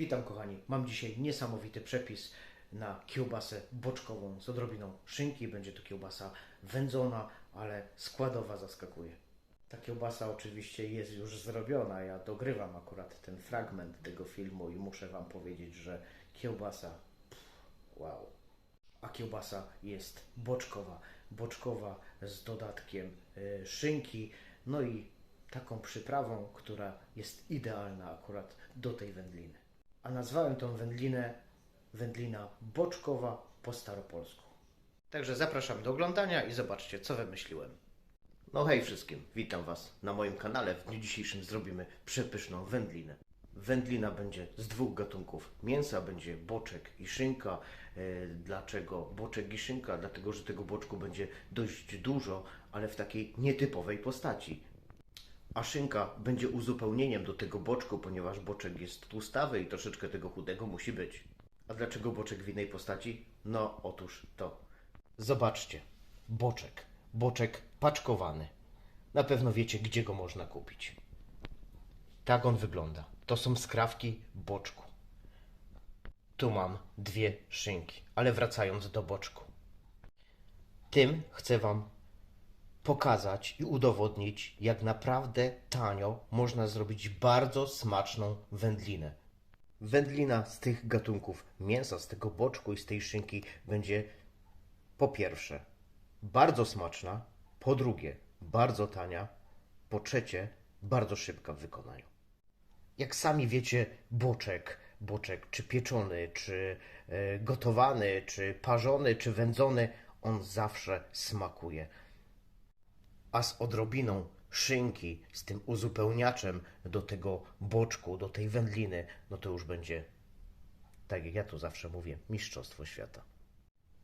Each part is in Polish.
Witam kochani. Mam dzisiaj niesamowity przepis na kiełbasę boczkową z odrobiną szynki. Będzie to kiełbasa wędzona, ale składowa zaskakuje. Ta kiełbasa oczywiście jest już zrobiona. Ja dogrywam akurat ten fragment tego filmu i muszę Wam powiedzieć, że kiełbasa pff, wow. A kiełbasa jest boczkowa. Boczkowa z dodatkiem y, szynki, no i taką przyprawą, która jest idealna akurat do tej wędliny. A nazwałem tą wędlinę wędlina boczkowa po staropolsku. Także zapraszam do oglądania i zobaczcie, co wymyśliłem. No hej wszystkim, witam Was na moim kanale. W dniu dzisiejszym zrobimy przepyszną wędlinę. Wędlina będzie z dwóch gatunków mięsa, będzie boczek i szynka. E, Dlaczego boczek i szynka? Dlatego, że tego boczku będzie dość dużo, ale w takiej nietypowej postaci. A szynka będzie uzupełnieniem do tego boczku, ponieważ boczek jest tłustawy i troszeczkę tego chudego musi być. A dlaczego boczek w innej postaci? No, otóż to. Zobaczcie, boczek. Boczek paczkowany. Na pewno wiecie, gdzie go można kupić. Tak on wygląda. To są skrawki boczku. Tu mam dwie szynki, ale wracając do boczku. Tym chcę Wam pokazać i udowodnić, jak naprawdę tanio można zrobić bardzo smaczną wędlinę. Wędlina z tych gatunków mięsa, z tego boczku i z tej szynki będzie po pierwsze bardzo smaczna, po drugie bardzo tania, po trzecie bardzo szybka w wykonaniu. Jak sami wiecie, boczek, boczek czy pieczony, czy e, gotowany, czy parzony, czy wędzony, on zawsze smakuje a z odrobiną szynki, z tym uzupełniaczem do tego boczku, do tej wędliny, no to już będzie, tak jak ja to zawsze mówię, mistrzostwo świata.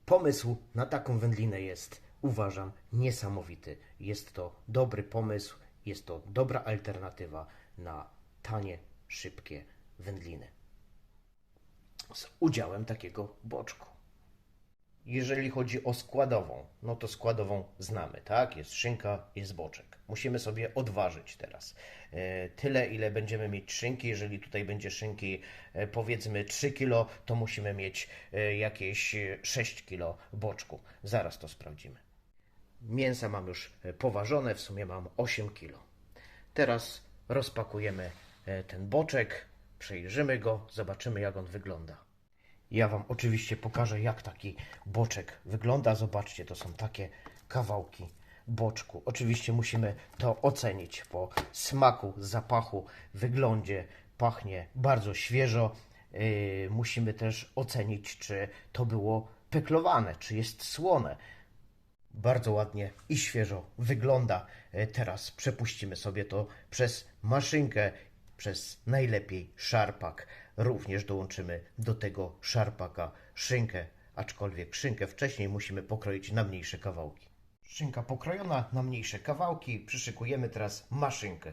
Pomysł na taką wędlinę jest, uważam, niesamowity. Jest to dobry pomysł, jest to dobra alternatywa na tanie, szybkie wędliny. Z udziałem takiego boczku. Jeżeli chodzi o składową, no to składową znamy, tak? Jest szynka, jest boczek. Musimy sobie odważyć teraz. E, Tyle, ile będziemy mieć szynki. Jeżeli tutaj będzie szynki e, powiedzmy 3 kg, to musimy mieć e, jakieś e, 6 kg boczku. Zaraz to sprawdzimy. Mięsa mam już poważone, w sumie mam 8 kg. Teraz rozpakujemy ten boczek, przejrzymy go, zobaczymy jak on wygląda. Ja Wam oczywiście pokażę, jak taki boczek wygląda. Zobaczcie, to są takie kawałki boczku. Oczywiście musimy to ocenić po smaku, zapachu, wyglądzie. Pachnie bardzo świeżo. Yy, musimy też ocenić, czy to było peklowane, czy jest słone. Bardzo ładnie i świeżo wygląda. E, Teraz przepuścimy sobie to przez maszynkę, przez najlepiej szarpak. Również dołączymy do tego szarpaka szynkę, aczkolwiek szynkę wcześniej musimy pokroić na mniejsze kawałki. Szynka pokrojona na mniejsze kawałki, przyszykujemy teraz maszynkę.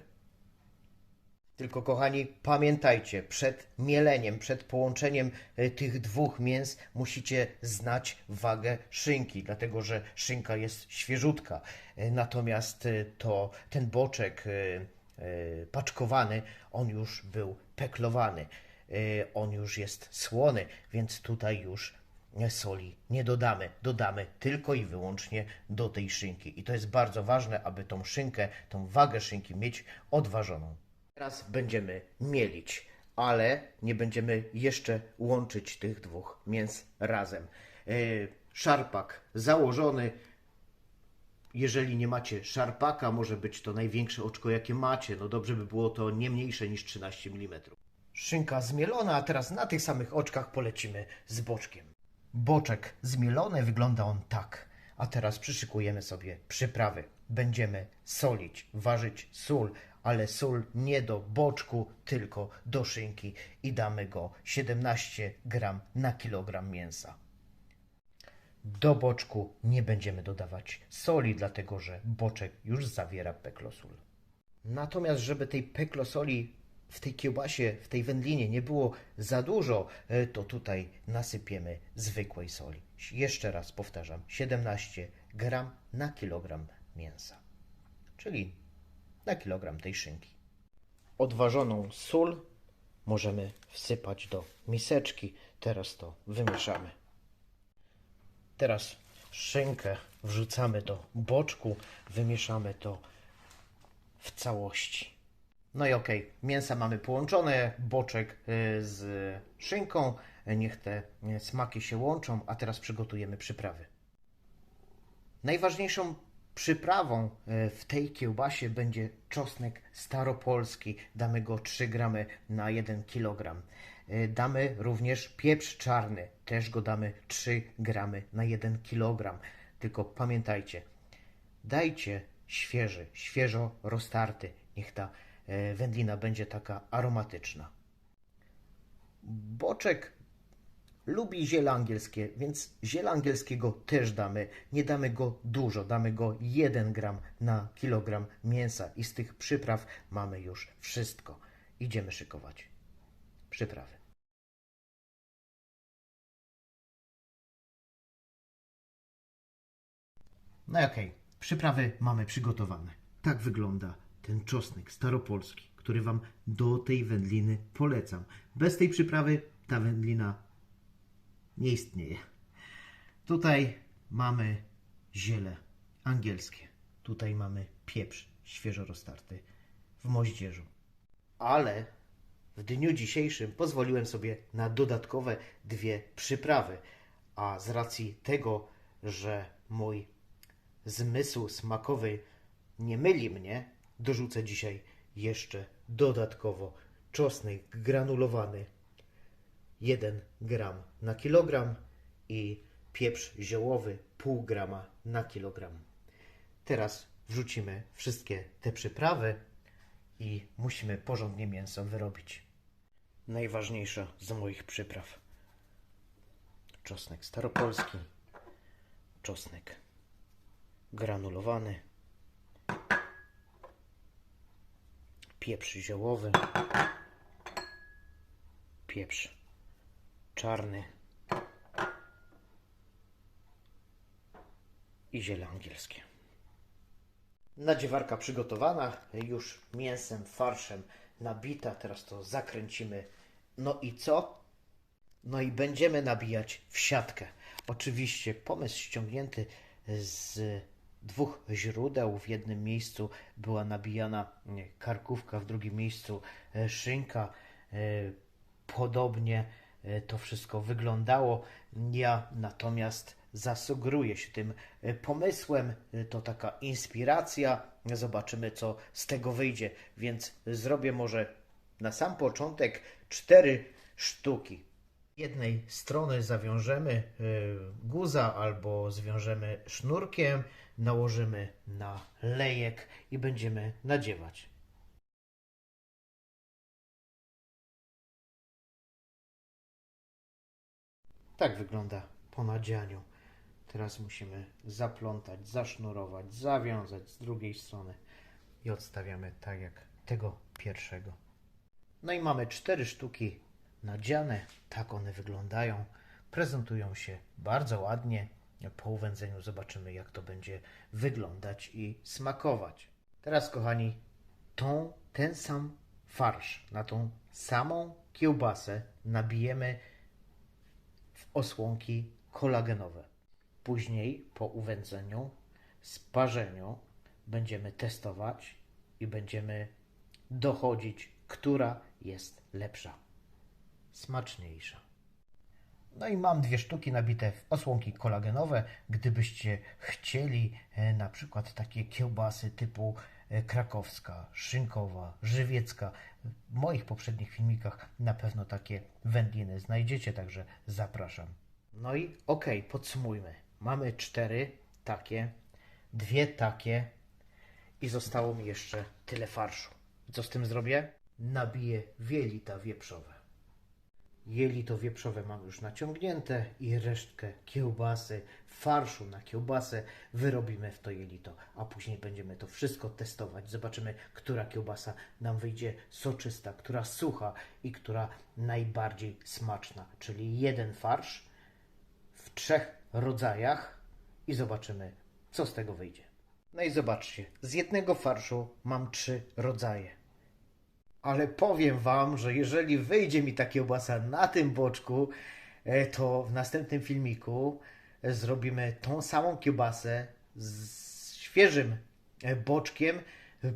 Tylko kochani, pamiętajcie, przed mieleniem, przed połączeniem e, tych dwóch mięs musicie znać wagę szynki, dlatego że szynka jest świeżutka. E, Natomiast e, to ten boczek paczkowany, on już był peklowany. E, On już jest słony, więc tutaj już soli nie dodamy. Dodamy tylko i wyłącznie do tej szynki. I to jest bardzo ważne, aby tą szynkę, tą wagę szynki mieć odważoną. Teraz będziemy mielić, ale nie będziemy jeszcze łączyć tych dwóch mięs razem. E, Szarpak założony. Jeżeli nie macie szarpaka, może być to największe oczko, jakie macie. No dobrze by było to nie mniejsze niż 13 mm. Szynka zmielona, a teraz na tych samych oczkach polecimy z boczkiem. Boczek zmielony, wygląda on tak. A teraz przyszykujemy sobie przyprawy. Będziemy solić, ważyć sól, ale sól nie do boczku, tylko do szynki i damy go 17 gram na kilogram mięsa. Do boczku nie będziemy dodawać soli, dlatego że boczek już zawiera peklosól. Natomiast, żeby tej peklosoli w tej kiełbasie, w tej wędlinie nie było za dużo, e, to tutaj nasypiemy zwykłej soli. Jeszcze raz powtarzam, 17 gram na kilogram mięsa, czyli na kilogram tej szynki. Odważoną sól możemy wsypać do miseczki. Teraz to wymieszamy. Teraz szynkę wrzucamy do boczku, wymieszamy to w całości. No i okej, mięsa mamy połączone, boczek y, z szynką. Niech te y, smaki się łączą, a teraz przygotujemy przyprawy. Najważniejszą przyprawą y, w tej kiełbasie będzie czosnek staropolski. Damy go 3 gramy na 1 kg. Damy również pieprz czarny, też go damy 3 gramy na 1 kg. Tylko pamiętajcie, dajcie świeży, świeżo roztarty. Niech ta wędlina będzie taka aromatyczna. Boczek lubi ziele angielskie, więc ziela angielskiego też damy. Nie damy go dużo, damy go 1 gram na kilogram mięsa i z tych przypraw mamy już wszystko. Idziemy szykować przyprawy. No okej, przyprawy mamy przygotowane. Tak wygląda ten czosnek staropolski, który Wam do tej wędliny polecam. Bez tej przyprawy ta wędlina nie istnieje. Tutaj mamy ziele angielskie. Tutaj mamy pieprz świeżo roztarty w moździerzu. Ale w dniu dzisiejszym pozwoliłem sobie na dodatkowe dwie przyprawy. A z racji tego, że mój zmysł smakowy nie myli mnie, dorzucę dzisiaj jeszcze dodatkowo czosnek granulowany 1 gram na kilogram i pieprz ziołowy pół grama na kilogram. Teraz wrzucimy wszystkie te przyprawy i musimy porządnie mięso wyrobić. Najważniejsza z moich przypraw. Czosnek staropolski, czosnek granulowany, pieprz ziołowy, pieprz czarny i ziele angielskie. Nadziewarka przygotowana, już mięsem, farszem nabita. Teraz to zakręcimy. No i co? No i będziemy nabijać w siatkę. Oczywiście pomysł ściągnięty z dwóch źródeł. W jednym miejscu była nabijana nie, karkówka, w drugim miejscu e, szynka. E, Podobnie e, to wszystko wyglądało. Ja natomiast zasugeruję się tym pomysłem. To taka inspiracja. Zobaczymy, co z tego wyjdzie. Więc zrobię może na sam początek cztery sztuki. Jednej strony zawiążemy guza albo zwiążemy sznurkiem, nałożymy na lejek i będziemy nadziewać. Tak wygląda po nadzianiu. Teraz musimy zaplątać, zasznurować, zawiązać z drugiej strony i odstawiamy tak jak tego pierwszego. No i mamy cztery sztuki nadziane. Tak one wyglądają. Prezentują się bardzo ładnie. Po uwędzeniu zobaczymy, jak to będzie wyglądać i smakować. Teraz, kochani, tą, ten sam farsz na tą samą kiełbasę nabijemy w osłonki kolagenowe. Później, po uwędzeniu, sparzeniu, będziemy testować i będziemy dochodzić, która jest lepsza, smaczniejsza. No i mam dwie sztuki nabite w osłonki kolagenowe. Gdybyście chcieli e, na przykład takie kiełbasy typu e, krakowska, szynkowa, żywiecka, w moich poprzednich filmikach na pewno takie wędliny znajdziecie, także zapraszam. No i okej, podsumujmy. Mamy cztery takie, dwie takie i zostało mi jeszcze tyle farszu. Co z tym zrobię? Nabiję wielita wieprzowe. Jelito wieprzowe mam już naciągnięte i resztkę kiełbasy, farszu na kiełbasę wyrobimy w to jelito, a później będziemy to wszystko testować. Zobaczymy, która kiełbasa nam wyjdzie soczysta, która sucha i która najbardziej smaczna. Czyli jeden farsz w trzech rodzajach i zobaczymy, co z tego wyjdzie. No i zobaczcie, z jednego farszu mam trzy rodzaje. Ale powiem Wam, że jeżeli wyjdzie mi ta kiełbasa na tym boczku, e, to w następnym filmiku e, zrobimy tą samą kiełbasę z świeżym e, boczkiem,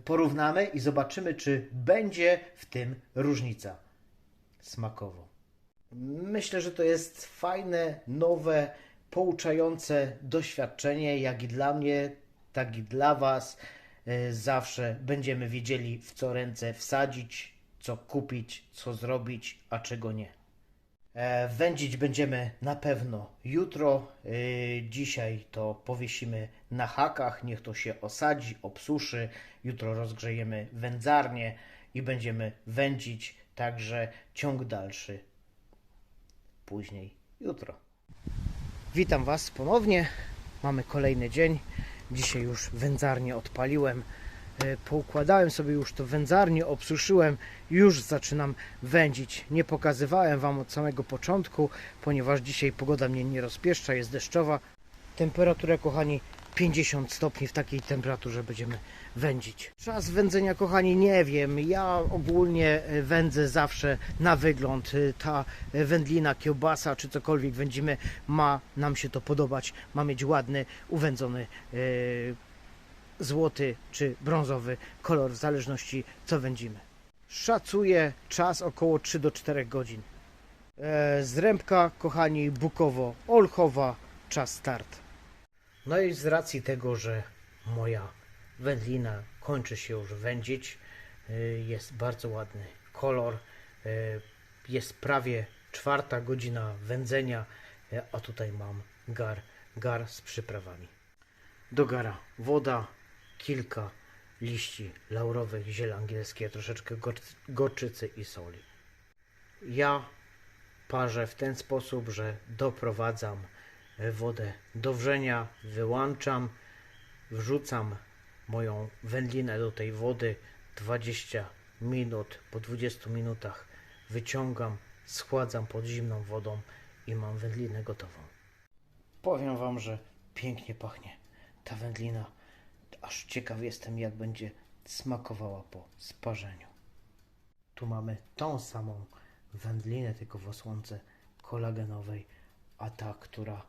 porównamy i zobaczymy, czy będzie w tym różnica smakowo. Myślę, że to jest fajne, nowe, pouczające doświadczenie, jak i dla mnie, tak i dla Was. E, Zawsze będziemy wiedzieli, w co ręce wsadzić, co kupić, co zrobić, a czego nie. E, Wędzić będziemy na pewno jutro. E, Dzisiaj to powiesimy na hakach, niech to się osadzi, obsuszy. Jutro rozgrzejemy wędzarnię i będziemy wędzić, także ciąg dalszy później jutro. Witam Was ponownie. Mamy kolejny dzień. Dzisiaj już wędzarnię odpaliłem. E, Poukładałem sobie już to wędzarnię, obsuszyłem, już zaczynam wędzić. Nie pokazywałem Wam od samego początku, ponieważ dzisiaj pogoda mnie nie rozpieszcza, jest deszczowa. Temperatura, kochani, 50 stopni w takiej temperaturze będziemy wędzić. Czas wędzenia, kochani, nie wiem. Ja ogólnie e, wędzę zawsze na wygląd. E, Ta e, wędlina, kiełbasa czy cokolwiek wędzimy, ma nam się to podobać. Ma mieć ładny, uwędzony e, złoty czy brązowy kolor, w zależności co wędzimy. Szacuję czas około 3 do 4 godzin. Zrębka, kochani, Bukowo, Olchowa, czas start. No i z racji tego, że moja wędlina kończy się już wędzić, y, jest bardzo ładny kolor, y, jest prawie czwarta godzina wędzenia, y, a tutaj mam gar, gar z przyprawami. Do gara woda, kilka liści laurowych, ziele angielskie, troszeczkę gorczycy i soli. Ja parzę w ten sposób, że doprowadzam wodę do wrzenia, wyłączam, wrzucam moją wędlinę do tej wody 20 minut. Po 20 minutach wyciągam, schładzam pod zimną wodą i mam wędlinę gotową. Powiem Wam, że pięknie pachnie ta wędlina. Aż ciekaw jestem, jak będzie smakowała po sparzeniu. Tu mamy tą samą wędlinę, tylko w osłonce kolagenowej, a ta, która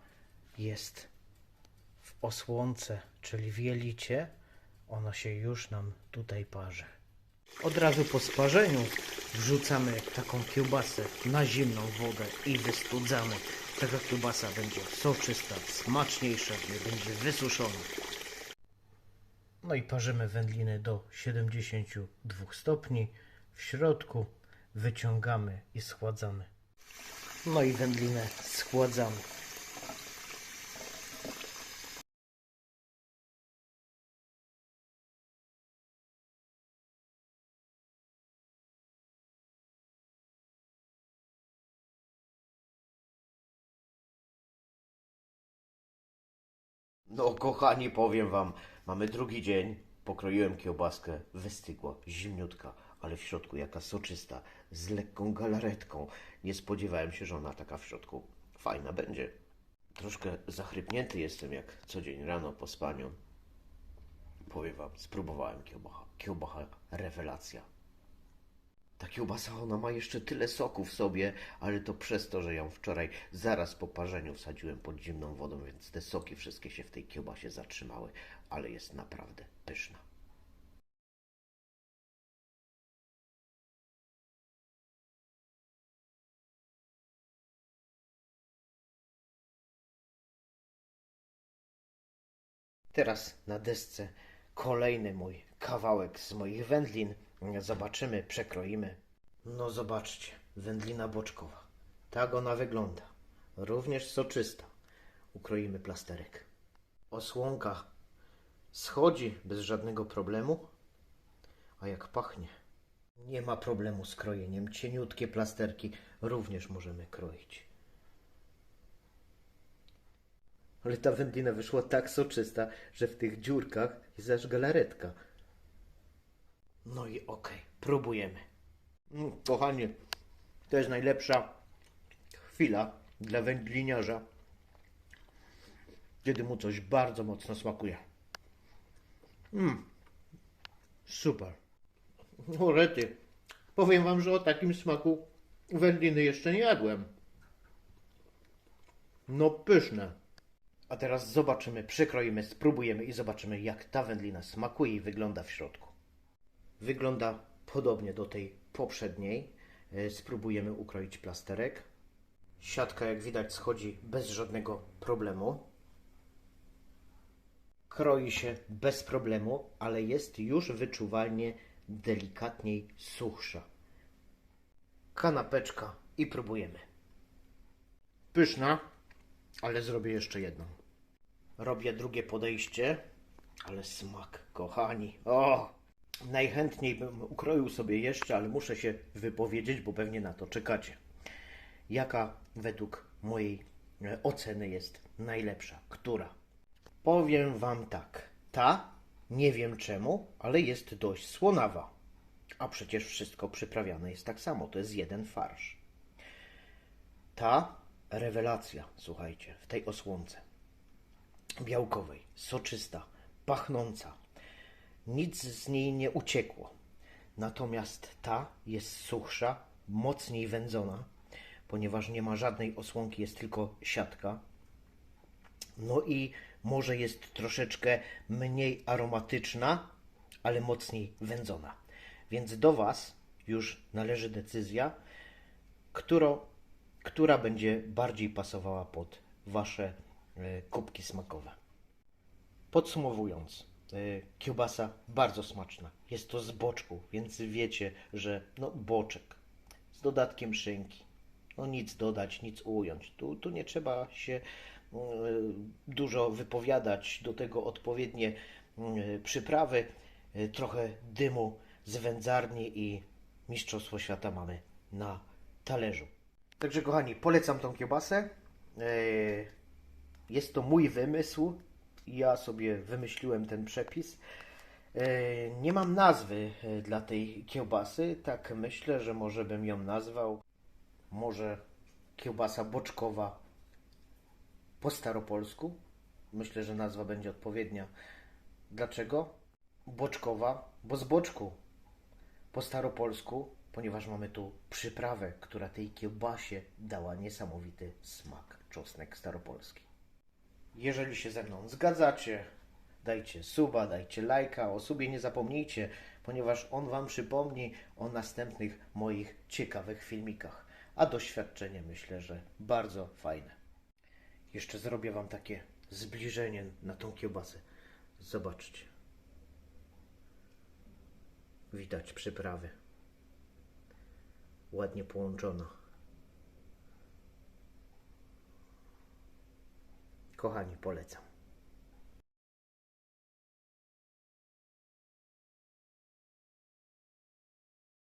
jest w osłonce, czyli w jelicie, ona się już nam tutaj parzy. Od razu po sparzeniu wrzucamy taką kiełbasę na zimną wodę i wystudzamy. Taka kiełbasa będzie soczysta, smaczniejsza, nie będzie wysuszona. No i parzymy wędliny do 72 stopni. W środku wyciągamy i schładzamy. No i wędlinę schładzamy. No, kochani, powiem wam, mamy drugi dzień. Pokroiłem kiełbaskę, wystygła, zimniutka, ale w środku jaka soczysta, z lekką galaretką. Nie spodziewałem się, że ona taka w środku fajna będzie. Troszkę zachrypnięty jestem, jak co dzień rano po spaniu. Powiem wam, spróbowałem kiełbacha. Kiełbacha rewelacja. Ta kiełbasa, ona ma jeszcze tyle soku w sobie, ale to przez to, że ją wczoraj zaraz po parzeniu wsadziłem pod zimną wodą, więc te soki wszystkie się w tej kiełbasie zatrzymały, ale jest naprawdę pyszna. Teraz na desce kolejny mój kawałek z moich wędlin. Zobaczymy, przekroimy. No zobaczcie, wędlina boczkowa. Tak ona wygląda. Również soczysta. Ukroimy plasterek. Osłonka schodzi bez żadnego problemu. A jak pachnie. Nie ma problemu z krojeniem. Cieniutkie plasterki również możemy kroić. Ale ta wędlina wyszła tak soczysta, że w tych dziurkach jest aż galaretka. No i okej, próbujemy. Mm, kochanie, to jest najlepsza chwila dla wędliniarza, kiedy mu coś bardzo mocno smakuje. Mmm, super. O rety, Powiem wam, że o takim smaku wędliny jeszcze nie jadłem. No pyszne. A teraz zobaczymy, przykroimy, spróbujemy i zobaczymy, jak ta wędlina smakuje i wygląda w środku. Wygląda podobnie do tej poprzedniej. E, Spróbujemy ukroić plasterek. Siatka, jak widać, schodzi bez żadnego problemu. Kroi się bez problemu, ale jest już wyczuwalnie delikatniej suchsza. Kanapeczka i próbujemy. Pyszna, ale zrobię jeszcze jedną. Robię drugie podejście, ale smak, kochani. O! Najchętniej bym ukroił sobie jeszcze, ale muszę się wypowiedzieć, bo pewnie na to czekacie. Jaka według mojej e, oceny jest najlepsza? Która? Powiem wam tak. Ta, nie wiem czemu, ale jest dość słonawa. A przecież wszystko przyprawiane jest tak samo. To jest jeden farsz. Ta rewelacja, słuchajcie, w tej osłonce białkowej, soczysta, pachnąca. Nic z niej nie uciekło. Natomiast ta jest suchsza, mocniej wędzona, ponieważ nie ma żadnej osłonki, jest tylko siatka. No i może jest troszeczkę mniej aromatyczna, ale mocniej wędzona. Więc do Was już należy decyzja, którą, która będzie bardziej pasowała pod Wasze e, kubki smakowe. Podsumowując, kiełbasa bardzo smaczna. Jest to z boczku, więc wiecie, że no boczek z dodatkiem szynki. No nic dodać, nic ująć. Tu, tu nie trzeba się y, dużo wypowiadać, do tego odpowiednie y, przyprawy, trochę dymu z wędzarni i Mistrzostwo Świata mamy na talerzu. Także kochani, polecam tą kiełbasę. Jest to mój wymysł. Ja sobie wymyśliłem ten przepis. E, Nie mam nazwy e, dla tej kiełbasy. Tak myślę, że może bym ją nazwał. Może kiełbasa boczkowa po staropolsku. Myślę, że nazwa będzie odpowiednia. Dlaczego? Boczkowa, bo z boczku po staropolsku, ponieważ mamy tu przyprawę, która tej kiełbasie dała niesamowity smak. Czosnek staropolski. Jeżeli się ze mną zgadzacie, dajcie suba, dajcie lajka. O subie nie zapomnijcie, ponieważ on Wam przypomni o następnych moich ciekawych filmikach. A doświadczenie myślę, że bardzo fajne. Jeszcze zrobię Wam takie zbliżenie na tą kiełbasę. Zobaczcie. Widać przyprawy. Ładnie połączona. Kochani, polecam.